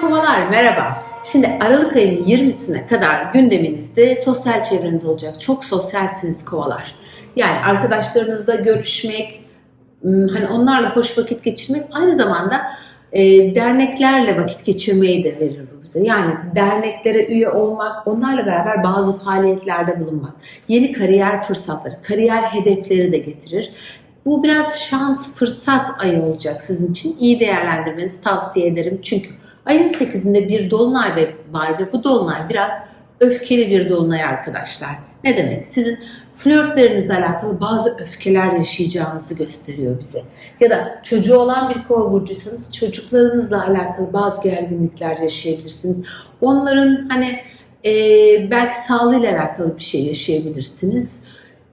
Kovalar merhaba. Şimdi Aralık ayının 20'sine kadar gündeminizde sosyal çevreniz olacak. Çok sosyalsiniz kovalar. Yani arkadaşlarınızla görüşmek, ım, hani onlarla hoş vakit geçirmek aynı zamanda e, derneklerle vakit geçirmeyi de verir bu bize. Yani derneklere üye olmak, onlarla beraber bazı faaliyetlerde bulunmak, yeni kariyer fırsatları, kariyer hedefleri de getirir. Bu biraz şans, fırsat ayı olacak sizin için. İyi değerlendirmenizi tavsiye ederim. Çünkü ayın 8'inde bir dolunay var ve bu dolunay biraz öfkeli bir dolunay arkadaşlar. Ne demek? Sizin flörtlerinizle alakalı bazı öfkeler yaşayacağınızı gösteriyor bize. Ya da çocuğu olan bir kova burcuysanız çocuklarınızla alakalı bazı gerginlikler yaşayabilirsiniz. Onların hani e, belki sağlığıyla alakalı bir şey yaşayabilirsiniz.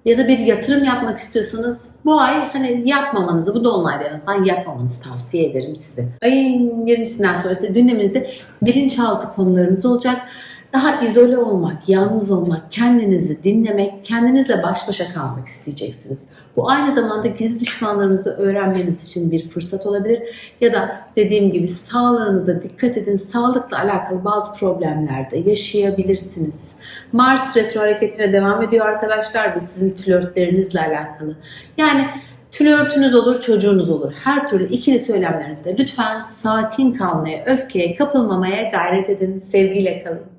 Ya da bir yatırım yapmak istiyorsanız bu ay hani yapmamanızı, bu dolunayda en azından yapmamanızı tavsiye ederim size. Ayın 20'sinden sonra ise gündeminizde bilinçaltı konularınız olacak. Daha izole olmak, yalnız olmak, kendinizi dinlemek, kendinizle baş başa kalmak isteyeceksiniz. Bu aynı zamanda gizli düşmanlarınızı öğrenmeniz için bir fırsat olabilir. Ya da dediğim gibi sağlığınıza dikkat edin. Sağlıkla alakalı bazı problemler de yaşayabilirsiniz. Mars retro hareketine devam ediyor arkadaşlar. Bu sizin flörtlerinizle alakalı. Yani flörtünüz olur, çocuğunuz olur. Her türlü ikili söylemlerinizde lütfen sakin kalmaya, öfkeye kapılmamaya gayret edin. Sevgiyle kalın.